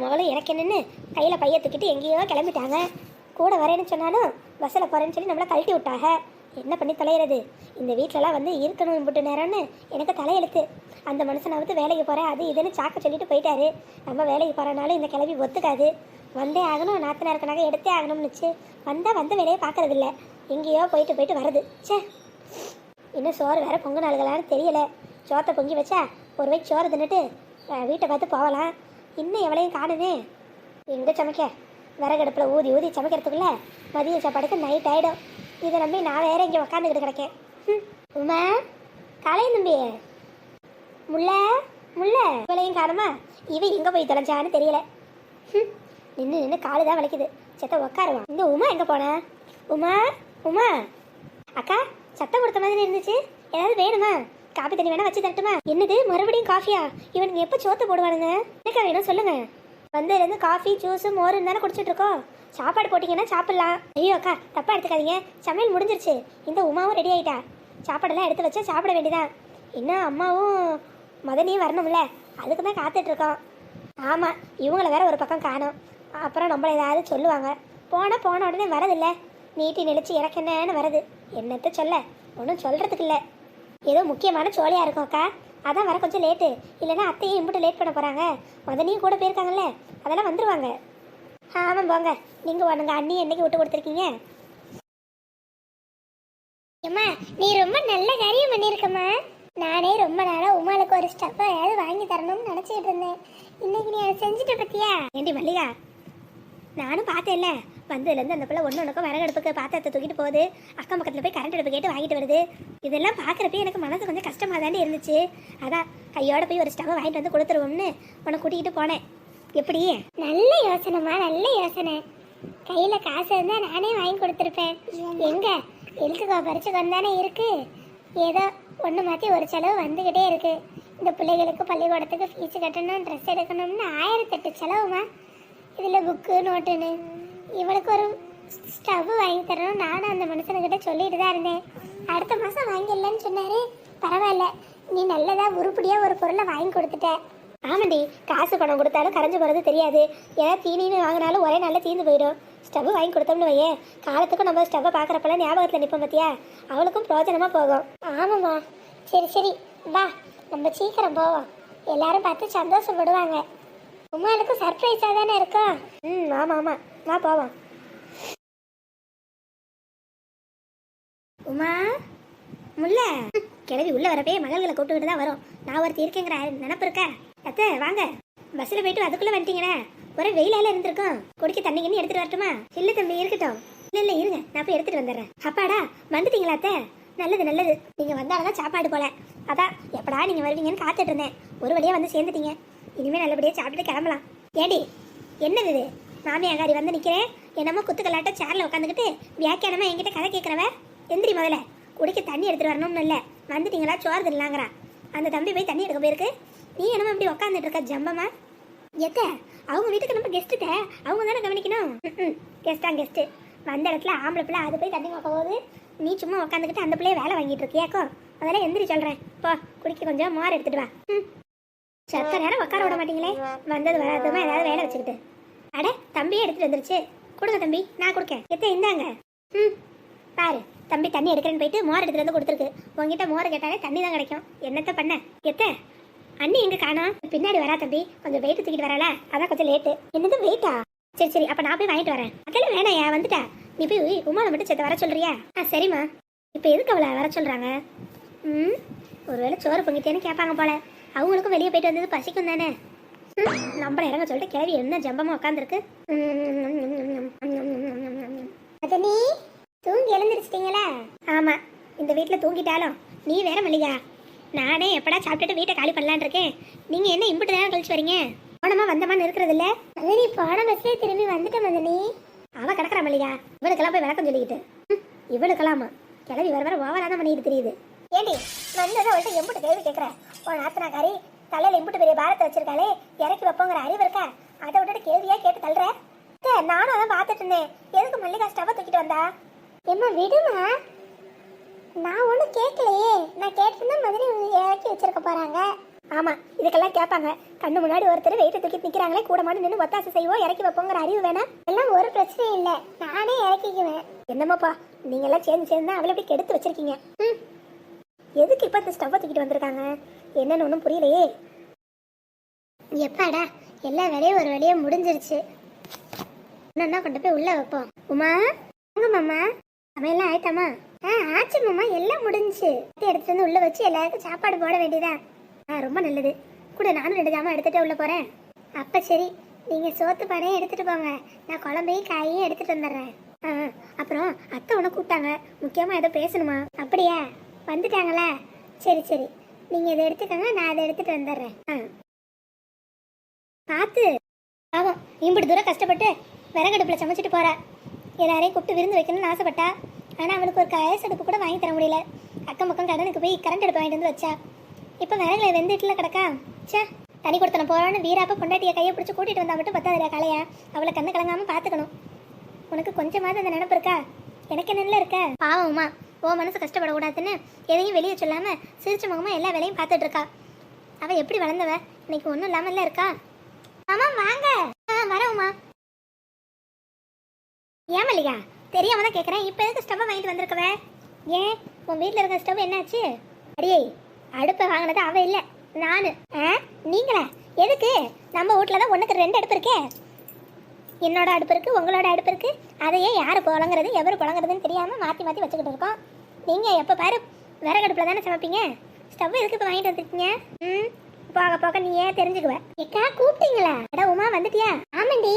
என் மகளும் எனக்கு கையில் பைய தூக்கிட்டு எங்கேயோ கிளம்பிட்டாங்க. கூட வரேன்னு சொன்னாலும் பஸ்ஸில் போகிறேன்னு சொல்லி நம்மளை கழட்டி விட்டாங்க. என்ன பண்ணி தொலைகிறது இந்த வீட்டிலலாம் வந்து இருக்கணும் இம்புட்டு நேரம்னு எனக்கு தலையெழுத்து. அந்த மனுஷனை வந்து வேலைக்கு போகிறேன் அது இதுன்னு சாக்க சொல்லிட்டு போயிட்டாரு. நம்ம வேலைக்கு போகிறனாலும் இந்த கிளம்பி ஒத்துக்காது. வந்தே ஆகணும் நாத்தனார் இருக்கனாக எடுத்தே ஆகணும்னுச்சு வந்தால் வந்த வேலையை பார்க்குறதில்ல. எங்கேயோ போயிட்டு போயிட்டு வருது. ச்சே! இன்னும் சோறு வேறு பொங்கு நாளுகளான்னு தெரியலை. சோத்தை பொங்கி வச்சா ஒரு வயசு சோறு தின்னுட்டு வீட்டை பார்த்து போகலாம். இன்னும் எவ்வளையும் காணுமே எங்கே சமைக்க. விறகடுப்பில் ஊதி ஊதி சமைக்கிறதுக்குள்ள மதிய சாப்பாடுக்கு நைட் ஆகிடும் இதை நம்பி நான் வேற இங்கே உக்காந்துக்கிட்டு கிடக்கேன். ம். உமா காலையும் தம்பி முல்ல முல்ல. இவளையும் காணுமா? இவ எங்கே போய் தொலைஞ்சான்னு தெரியல. ம். நின்று நின்று காலு தான் வலிக்குது. செத்த உக்காருவான். இந்த உமா எங்கே போன? உமா உமா. அக்கா சத்தம் கொடுத்த மாதிரி இருந்துச்சு. ஏதாவது வேணுமா? காப்பி தண்ணி வேணா வச்சு தரட்டுமா? என்னது மறுபடியும் காஃபியா? இவனுக்கு எப்போ சோத்து போடுவானுங்க? என்னக்கா வேணும் சொல்லுங்க. வந்ததுலேருந்து காஃபி ஜூஸ் மோர் தானே குடிச்சிட்டு இருக்கோம் சாப்பாடு போட்டிங்கன்னா சாப்பிடலாம். ஐயோ அக்கா தப்பா எடுத்துக்காதீங்க. சமையல் முடிஞ்சிருச்சு. இந்த உமாவும் ரெடி ஆயிட்டா. சாப்பாடெல்லாம் எடுத்து வச்சா சாப்பிட வேண்டியதான் இன்னும் அம்மாவும் மதனியும் வரணும்ல? அதுக்கு தான் காத்துட்டு இருக்கோம் ஆமாம் இவங்கள வேற ஒரு பக்கம் காணும். அப்புறம் நம்மள ஏதாவது சொல்லுவாங்க. போனால் போன உடனே வரதில்லை. நீட்டி நெளிச்சு எனக்கு வரது வருது. என்னத்த சொல்ல? ஒன்றும் சொல்கிறதுக்கு இல்லை. ஏதோ முக்கியமான சோழியாக இருக்கும் அக்கா. அதான் வர கொஞ்சம் லேட்டு இல்லைன்னா அத்தையும் இம்புட்டு லேட் பண்ண போகிறாங்க மதனியும் கூட போயிருக்காங்கல்ல. அதெல்லாம் வந்துருவாங்க. ஆமாம் போங்க. நீங்கள் உனங்க அண்ணி என்னைக்கு விட்டு கொடுத்துருக்கீங்க? அம்மா நீ ரொம்ப நல்ல காரியம் பண்ணியிருக்கம்மா. நானே ரொம்ப நாளாக உமாளுக்கு ஒரு ஸ்டவ் ஏதாவது வாங்கி தரணும்னு நினச்சிக்கிட்டு இருந்தேன். இன்னைக்கு நீ அதை செஞ்சுட்ட பத்தியா? ஏண்டி மல்லிகா நானும் பார்த்தேன்ல. வந்ததுலேருந்து அந்த பிள்ளை ஒன்று ஒன்றுக்கும் விறகடுப்புக்கு பாத்திரத்தை தூக்கிட்டு போகுது. அக்கம் பக்கத்தில் போய் கரண்ட் அடுப்பு கேட்டு வாங்கிட்டு வருது. இதெல்லாம் பார்க்குறப்ப எனக்கு மனசு கொஞ்சம் கஷ்டமாக தாண்டி இருந்துச்சு. அதான் கையோட போய் ஒரு ஸ்டவ் வாங்கிட்டு வந்து கொடுத்துருவோம்னு உன்னை கூட்டிகிட்டு போனேன். எப்படி? நல்ல யோசனைம்மா நல்ல யோசனை. கையில் காசு இருந்தால் நானே வாங்கி கொடுத்துருப்பேன். எங்க? எழுத்துக்கோ பறிச்சு கொண்டானே இருக்கு? ஏதோ ஒன்று மாற்றி ஒரு செலவு வந்துக்கிட்டே இருக்கு. இந்த பிள்ளைகளுக்கு பள்ளிக்கூடத்துக்கு ஃபீஸ் கட்டணும் ட்ரெஸ் எடுக்கணும்னு ஆயிரத்தெட்டு செலவுமா இதில் புக்கு நோட்டுன்னு இவளுக்கு ஒரு ஸ்டவ் வாங்கி தரணும். நானும் அந்த மனுஷனுக்கிட்ட சொல்லிட்டு தான் இருந்தேன். அடுத்த மாதம் வாங்கிடலன்னு சொன்னாரு. பரவாயில்ல. நீ நல்லதா உருப்படியாக ஒரு பொருளை வாங்கி கொடுத்துட்ட. ஆமாண்டி காசு பணம் கொடுத்தாலும் கரைஞ்சு போகிறது தெரியாது. ஏன்னா தீனின்னு வாங்கினாலும் ஒரே நாளில் தீர்ந்து போயிடும். ஸ்டவ் வாங்கி கொடுத்தோம்னு வையே. காலத்துக்கும் நம்ம ஸ்டவ்வை பார்க்குறப்பெல்லாம் ஞாபகத்தில் நிற்போம் பார்த்தியா அவளுக்கும் பிரயோஜனமாக போகும். ஆமாம்மா. சரி சரி. வா நம்ம சீக்கிரம் போவோம். எல்லாரும் பார்த்து சந்தோஷப்படுவாங்க. உமாளுக்கு சர்ப்ரைஸாக தானே இருக்கும்? ம் ஆமாம் ஆமாம் வா போவோம் உமா முல்ல. கிளவி உள்ள வரப்பே மகள்களை கூப்பிட்டுக்கிட்டு தான் வரும். நான் ஒருத்தி இருக்கேங்கிற நினப்பு இருக்க? அத்தை வாங்க. பஸ்ஸில் போயிட்டு அதுக்குள்ளே வந்துட்டீங்கண்ணே. ஒரே வெயிலால இருந்திருக்கும். குடிக்க தண்ணி கிண்ணி எடுத்துட்டு வரட்டுமா? இல்லை தம்பி இருக்கட்டும். இல்லை இல்லை இருங்க. நான் போய் எடுத்துட்டு வந்துடுறேன். அப்பாடா வந்துட்டீங்களா அத்தை? நல்லது நல்லது. நீங்கள் வந்தால்தான் சாப்பாடு போல. அதான் எப்படா நீங்கள் வருவீங்கன்னு காத்துட்டு இருந்தேன். ஒரு வழியாக வந்து சேர்ந்துட்டீங்க. இனிமேல் நல்லபடியாக சாப்பிட்டு கிளம்பலாம். ஏடி என்னது இது? மாமியாகாரி வந்து நிற்கிறேன் என்னமோ குத்துக்கலாட்ட சேரில் உட்காந்துக்கிட்டு வியாக்கியானமா என்கிட்ட கதை கேட்குறவ எந்திரி முதல்ல. குடிக்க தண்ணி எடுத்துட்டு வரணும்னு இல்லை. வந்துட்டீங்களா? சோறு தில்லாங்கிறா அந்த தம்பி போய் தண்ணி எடுக்க போயிருக்கு. நீ என்னமோ இப்படி உட்காந்துட்டு இருக்க ஜம்பமா எத்த அவங்க வீட்டுக்கு நம்ம கெஸ்ட்டுட்ட அவங்க தானே கவனிக்கணும்? கெஸ்டா கெஸ்ட்டு வந்த இடத்துல ஆம்பளை பிள்ளை அது போய் தண்ணி பார்க்க போகுது. நீ சும்மா உட்காந்துக்கிட்டு அந்த பிள்ளைய வேலை வாங்கிட்டு இருக்கியாக்கோ அதெல்லாம் எந்திரி சொல்கிறேன் போ குடிக்க கொஞ்சம் மோர் எடுத்துட்டு வா. ம். சத்த நேரம் உட்கார விட மாட்டீங்களே. வந்தது வராதுமா ஏதாவது வேலை வச்சுக்கிட்டு. அட தம்பியே எடுத்துட்டு வந்துருச்சு. கொடுங்க தம்பி நான் கொடுக்கேன். எத்த இந்தாங்க. ம் பாரு. தம்பி தண்ணி எடுக்கிறேன்னு போயிட்டு மோர் எடுத்துட்டு வந்து கொடுத்துருக்கு. உங்ககிட்ட மோர் கேட்டாலே தண்ணி தான் கிடைக்கும். என்னத்த பண்ண? எத்த அண்ணி எங்க காணோம்? பின்னாடி வரா தம்பி. கொஞ்சம் வெயிட் தூக்கிட்டு வரல? அதான் கொஞ்சம் லேட்டு என்னது வெயிட்டா சரி சரி அப்ப நான் போய் வாங்கிட்டு வரேன். அதெல்லாம் வேணாயா வந்துட்டா? நீ போய் உமாவை மட்டும் சேர்த்து வர சொல்றியா? ஆ சரிம்மா. இப்போ எதுக்கு அவளை வர சொல்றாங்க? ம் ஒருவேளை சோறு பொங்கிட்டேன்னு கேட்பாங்க போல. அவங்களுக்கும் வெளியே போயிட்டு வந்தது பசிக்கும் தானே? நம்மள இறங்க சொல்லிட்டு கிளவி என்ன ஜம்பமா உட்காந்துருக்கு நீ தூங்கி எழுந்திருச்சிட்டீங்களா? ஆமா இந்த வீட்டில் தூங்கிட்டாலும் நீ வேற மல்லிகா. நானே எப்படா சாப்பிட்டுட்டு வீட்டை காலி பண்ணலான்னு இருக்கேன். நீங்க என்ன இம்புட்டு நேரம் கழிச்சு வரீங்க? போனமா வந்தமான்னு இருக்கிறது இல்ல? நீ போன பஸ்லேயே திரும்பி வந்துட்ட மதனி. அவ கிடக்குறா மல்லிகா. இவளுக்கெல்லாம் போய் விளக்கம் சொல்லிக்கிட்டு. இவளுக்கெல்லாமா? கிளவி வர வர ஓவரா தான் பண்ணிட்டு தெரியுது. ஏண்டி வந்ததை அவள்கிட்ட எம்புட்டு கேள்வி கேட்குறேன் உன் ஆத்தனாக்காரி தலையில எம்புட்டு பெரிய பாரத்தை வச்சிருக்காளே இறக்கி வைப்போங்கிற அறிவு இருக்கா? அதை விட்டுட்டு கேள்வியா கேட்டு தள்ளுற? நானும் அதான் பார்த்துட்டு இருந்தேன். எதுக்கு மல்லிகா ஸ்டவ்வை தூக்கிட்டு வந்தா? எம்மா விடுமா. நான் ஒன்றும் கேட்கலையே. நான் கேட்டிருந்தா மதனி இறக்கி வச்சிருக்க போறாங்க. ஆமா இதுக்கெல்லாம் கேட்பாங்க. கண்ணு முன்னாடி ஒருத்தர் வெயிட்ட தூக்கி நிக்கிறாங்களே கூட மாடி நின்று ஒத்தாசை செய்வோம் இறக்கி வைப்போங்கிற அறிவு வேணாம் எல்லாம் ஒரு பிரச்சனையும் இல்லை. நானே இறக்கிக்குவேன். என்னமாப்பா நீங்க எல்லாம் சேர்ந்து சேர்ந்து அவளை எப்படி கெடுத்து வச்சிருக்கீங்க. எதுக்கு இப்போ இந்த ஸ்டவ்வை தூக்கிட்டு வந்திருக்காங்க? என்னன்னு ஒன்றும் புரியலையே. எப்பாடா எல்லா வேலையும் ஒரு வழியா முடிஞ்சிருச்சு. இன்னொன்னா கொண்டு போய் உள்ளே வைப்போம். உமா வாங்க மாமா. சமையல்லாம் ஆயிட்டாமா? ஆ ஆச்சு மாமா எல்லாம் முடிஞ்சுச்சு எடுத்துட்டு வந்து உள்ளே வச்சு எல்லாருக்கும் சாப்பாடு போட வேண்டியதா ஆ ரொம்ப நல்லது. கூட நானும் ரெண்டு ஜாமான் எடுத்துட்டு உள்ளே போகிறேன் அப்போ சரி நீங்கள் சோத்து பானையும் எடுத்துகிட்டு போங்க. நான் குழம்பையும் காயையும் எடுத்துகிட்டு வந்துடுறேன். ஆ அப்புறம் அத்தை உனக்கு கூப்பிட்டாங்க. முக்கியமாக ஏதோ பேசணுமா? அப்படியா? வந்துட்டாங்களா? சரி சரி. நீங்கள் இதை எடுத்துக்கோங்க நான் அதை எடுத்துகிட்டு வந்துடுறேன். ஆ. பார்த்து பாவம் இம்புட்டு தூரம் கஷ்டப்பட்டு விறகடுப்பில் சமைச்சிட்டு போகிறா எல்லாரையும் கூப்பிட்டு விருந்து வைக்கணும்னு ஆசைப்பட்டா ஆனால் அவனுக்கு ஒரு கயசு அடுப்பு கூட வாங்கி தர முடியல. அக்கம் பக்கம் கடனுக்கு போய் கரண்ட் அடுப்பு வாங்கிட்டு வந்து வச்சா. இப்போ விறகுல வெந்துட்டுல கிடக்கா? சே தனி கொடுத்தன போறான்னு வீராப்ப பொண்டாட்டிய கையை பிடிச்சி கூட்டிட்டு வந்தா மட்டும் பத்தாதுடா கலையா அவளை கண்ணு கலங்காம பார்த்துக்கணும் உனக்கு கொஞ்சமாவது அந்த நினப்பு இருக்கா? எனக்கு நல்ல இருக்க? பாவமா ஓ மனசு கஷ்டப்படக்கூடாதுன்னு எதையும் வெளியே சொல்லாமல் சிரிச்ச முகமாக எல்லா வேலையும் பார்த்துட்டு இருக்கா எப்படி வளர்ந்தவ? இன்னைக்கு ஒன்றும் இல்லாமல்ல இருக்கா? ஆமாம் வாங்க. ஆ வரவுமா ஏன் மல்லிகா? தெரியாம தான் கேட்குறேன் இப்போ எதுக்கு ஸ்டவ்வை வாங்கிட்டு வந்திருக்கவ? ஏன்? உன் வீட்டில் இருக்க ஸ்டவ் என்னாச்சு? அடியே அடுப்பை வாங்கினது அவள் இல்லை நான். ஆ நீங்களா? எதுக்கு? நம்ம வீட்டில் தான் ஒன்றுக்கு ரெண்டு அடுப்பு இருக்கே. என்னோட அடுப்பு இருக்குது உங்களோட அடுப்பு இருக்குது அதையே யார் புழங்குறது எவர் புழங்குறதுன்னு தெரியாமல் மாற்றி மாற்றி வச்சுக்கிட்டு இருக்கோம். நீங்கள் எப்போ பாரு விறகு அடுப்பில் தானே சமைப்பீங்க? ஸ்டவ் எதுக்கு இப்போ வாங்கிட்டு வந்துருக்கீங்க ம் போக போக நீ ஏன் தெரிஞ்சுக்குவ. எக்கா கூப்பிட்டீங்களா? அட உமா வந்துட்டியா? ஆமாண்டி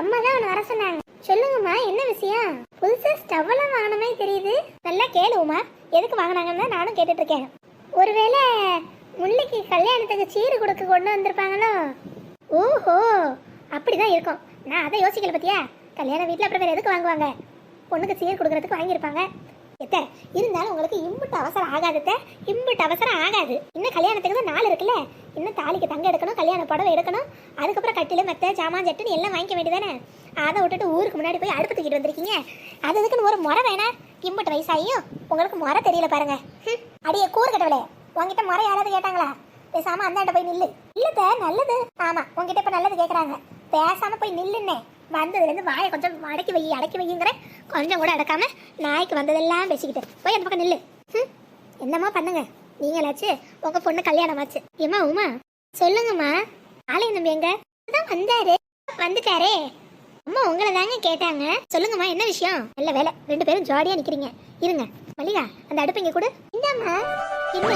அம்மா தான் உன்னை வர சொன்னாங்க. சொல்லுங்கம்மா என்ன விஷயம்? புதுசாக ஸ்டவ் எல்லாம் வாங்கின மாதிரி தெரியுது. நல்லா கேளு உமா. எதுக்கு வாங்கினாங்கன்னு நானும் கேட்டுட்டு இருக்கேன். ஒருவேளை முல்லைக்கு கல்யாணத்துக்கு சீரு கொடுக்க கொண்டு வந்திருப்பாங்களோ? ஓஹோ அப்படிதான் இருக்கும். நான் அதை யோசிக்கல பத்தியா? கல்யாண வீட்டில் அப்புறம் வேறு எதுக்கு வாங்குவாங்க? பொண்ணுக்கு சீர் கொடுக்கறதுக்கு வாங்கியிருப்பாங்க. எத்த இருந்தாலும் உங்களுக்கு இம்புட்டு அவசரம் ஆகாதத்த இம்புட்டு அவசரம் ஆகாது. இன்னும் கல்யாணத்துக்கு தான் நாள் இருக்குல்ல? இன்னும் தாலிக்கு தங்க எடுக்கணும் கல்யாண புடவை எடுக்கணும். அதுக்கப்புறம் கட்டில மெத்த ஜாமான் ஜட்டுன்னு எல்லாம் வாங்கிக்க வேண்டியதானே? அதை விட்டுட்டு ஊருக்கு முன்னாடி போய் அடுப்பு தூக்கிட்டு வந்திருக்கீங்க. அது அதுக்குன்னு ஒரு முறை வேணா. இம்புட்டு வயசாகியும் உங்களுக்கு முறை தெரியல பாருங்க. ஹம், அடியே கூறு கட்டவளே உங்ககிட்ட முறை யாராவது கேட்டாங்களா? பேசாம அந்தாண்ட போய் நில்லு. இல்லத்த நல்லது. ஆமா உங்ககிட்ட இப்ப நல்லது கேக்குறாங்க. பேசாம போய் நில்லுன்னே. வந்ததுலேருந்து வாயை கொஞ்சம் அடக்கி வை அடக்கி வைங்கிற கொஞ்சம் கூட அடக்காம நாய்க்கு வந்ததெல்லாம் பேசிக்கிட்டு. போய் அந்த பக்கம் நில்லு. என்னம்மா பண்ணுங்க? நீங்களாச்சு? உங்க பொண்ணு கல்யாணம் ஆச்சு ஏமா உமா? சொல்லுங்கம்மா. ஆலயம் தம்பி எங்க? தான் வந்தாரு. வந்துட்டாரே. அம்மா உங்களை தாங்க கேட்டாங்க. சொல்லுங்கம்மா என்ன விஷயம்? நல்ல வேலை. ரெண்டு பேரும் ஜாலியா நிக்கிறீங்க. இருங்க. மல்லிகா அந்த அடுப்பு இங்க கொடு. இந்தாம்மா. என்ன?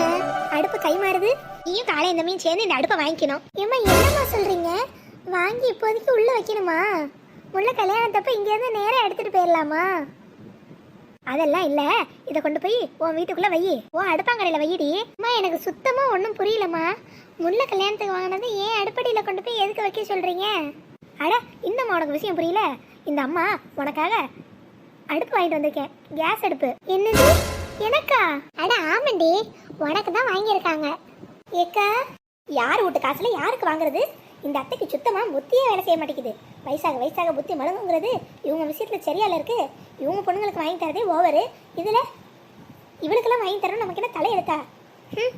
அடுப்பு கை மாறுது? நீயும் காலை இந்த மீன் சேர்ந்து இந்த அடுப்பை வாங்கிக்கணும். ஏமா என்னம்மா சொல்றீங்க? வாங்கி இப்போதைக்கு உள்ள வைக்கணுமா? முள்ள கல்யாணத்தப்ப இங்க இருந்து நேரா எடுத்துட்டு போயிடலாமா அதெல்லாம் இல்ல. இத கொண்டு போய் உன் வீட்டுக்குள்ள வை உன் அடுப்பாங்கடையில வைடி அம்மா எனக்கு சுத்தமா ஒன்றும் புரியலம்மா. முள்ள கல்யாணத்துக்கு வாங்கினது ஏன் அடுப்படியில கொண்டு போய் எதுக்கு வைக்க சொல்றீங்க? அட இன்னும் உனக்கு விஷயம் புரியல. இந்த அம்மா உனக்காக அடுப்பு வாங்கிட்டு வந்திருக்கேன். கேஸ் அடுப்பு. என்னது? எனக்கா? அட ஆமாண்டி. உனக்கு தான் வாங்கியிருக்காங்க. ஏக்கா யார் வீட்டு காசுல யாருக்கு வாங்குறது? இந்த அத்தைக்கு சுத்தமா முத்தியே வேலை செய்ய மாட்டேங்குது. வயசாக வயசாக புத்தி மடங்குங்கிறது இவங்க விஷயத்தில் சரியால இருக்கு. இவங்க பொண்ணுங்களுக்கு வாங்கி தரதே ஓவரு. இதில் இவளுக்கெல்லாம் வாங்கி தரணும் நமக்கு என்ன தலையெடுத்தா ம்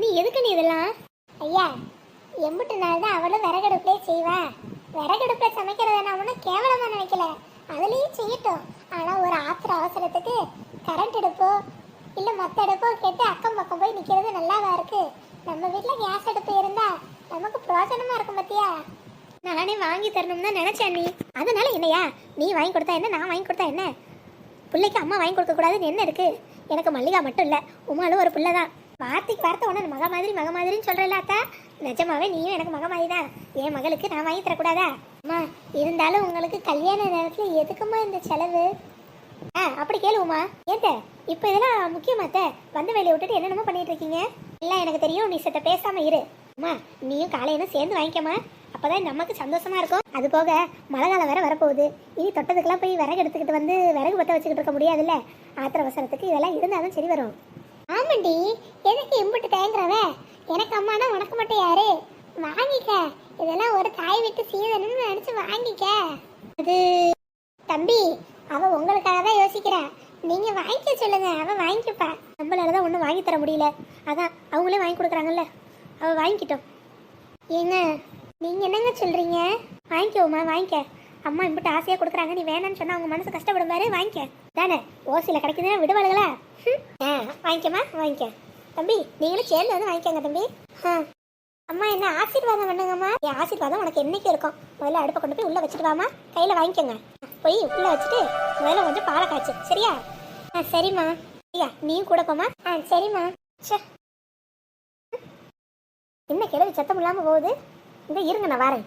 நீ எதுக்கு நீ இதெல்லாம்? ஐயா எம்புட்டு நாள் தான் அவளும் விறகடுப்புலே செய்வா. விறகடுப்பில் சமைக்கிறத நான் ஒன்றும் கேவலமாக நினைக்கல. அதுலேயும் செய்யட்டும். ஆனால் ஒரு ஆத்திர அவசரத்துக்கு கரண்ட் அடுப்போ இல்லை மற்ற அடுப்போ கேட்டு அக்கம் பக்கம் போய் நிற்கிறது நல்லாவா இருக்குது நம்ம வீட்டில் கேஸ் அடுப்பு இருந்தால் நமக்கு பிரோஜனமாக இருக்கும் பார்த்தியா நானே வாங்கி தரணும்னு தான் நினச்சேன் நீ அதனால என்னையா? நீ வாங்கி கொடுத்தா என்ன? நான் வாங்கி கொடுத்தா என்ன? பிள்ளைக்கு அம்மா வாங்கி கொடுக்க கூடாதுன்னு என்ன இருக்கு? எனக்கு மல்லிகா மட்டும் இல்லை உமாலும் ஒரு பிள்ளை தான் வார்த்தைக்கு வார்த்தை உடனே மக மாதிரி மக மாதிரின்னு சொல்றல அத்தா நிஜமாவே நீயும் எனக்கு மக மாதிரி தான். என் மகளுக்கு நான் வாங்கி தரக்கூடாதா அம்மா இருந்தாலும் உங்களுக்கு கல்யாண நேரத்தில் எதுக்குமா இந்த செலவு? ஆ அப்படி கேளுமா ஏத்த இப்போ இதெல்லாம் முக்கியமாத்த வந்த வேலையை விட்டுட்டு என்னென்னமோ பண்ணிட்டு இருக்கீங்க. எல்லாம் எனக்கு தெரியும் நீ சத்த பேசாம இரு. அம்மா நீயும் காலையில சேர்ந்து வாங்கிக்கம்மா. அப்பதான் நமக்கு சந்தோஷமா இருக்கும். அது போக மழை காலம் வேற வரப்போகுது. இனி தொட்டதுக்கெல்லாம் போய் விறகு எடுத்துக்கிட்டு வந்து விறகு பத்த வச்சுக்கிட்டு இருக்க முடியாதுல்ல? ஆத்திர அவசரத்துக்கு இதெல்லாம் இருந்தாலும் சரி வரும். ஆமாண்டி எதுக்கு இம்புட்டு தயங்குறவ எனக்கு அம்மானா உனக்கு மட்டும் யாரு? வாங்கிக்க. இதெல்லாம் ஒரு தாய் விட்டு சீதனம்னு நினைச்சு வாங்கிக்க. அது தம்பி அவ உங்களுக்காக தான் யோசிக்கிறா. நீங்க வாங்கிக்க சொல்லுங்க. அவ வாங்கிக்கப்பா நம்மளால தான் ஒன்றும் வாங்கி தர முடியல. அதான் அவங்களே வாங்கி கொடுக்குறாங்கல்ல. அவள் வாங்கிக்கிட்டோம் ஏங்க நீங்க என்னங்க சொல்றீங்க? வாங்கிக்கோமா வாங்கிக்க. அம்மா இம்பிட்டு ஆசையாக கொடுக்குறாங்க. நீ வேணான்னு சொன்னா அவங்க மனசு கஷ்டப்படும் பாரு வாங்கிக்க. தானே ஓசியில் கிடைக்குதுன்னா விடுவாளுகளா? ஹம். ஆ வாங்கிக்கம்மா வாங்கிக்க. தம்பி நீங்களும் சேர்ந்து வந்து வாங்கிக்கோங்க தம்பி. ஆ. அம்மா என்ன ஆசீர்வாதம் பண்ணுங்கம்மா? என் ஆசீர்வாதம் உனக்கு என்னைக்கு இருக்கும்? முதல்ல அடுப்பை கொண்டு போய் உள்ளே வச்சுட்டு வாமா கையில் வாங்கிக்கோங்க. போய் உள்ளே வச்சுட்டு முதல்ல கொஞ்சம் பாலை காய்ச்சு. சரியா? ஆ சரிம்மா. ஐயா நீயும் கூட போமா ஆ சரிம்மா. ச்சே. என்ன கிளவி சத்தம் இல்லாமல் போகுது? இந்த இருங்க நான் வரேன்.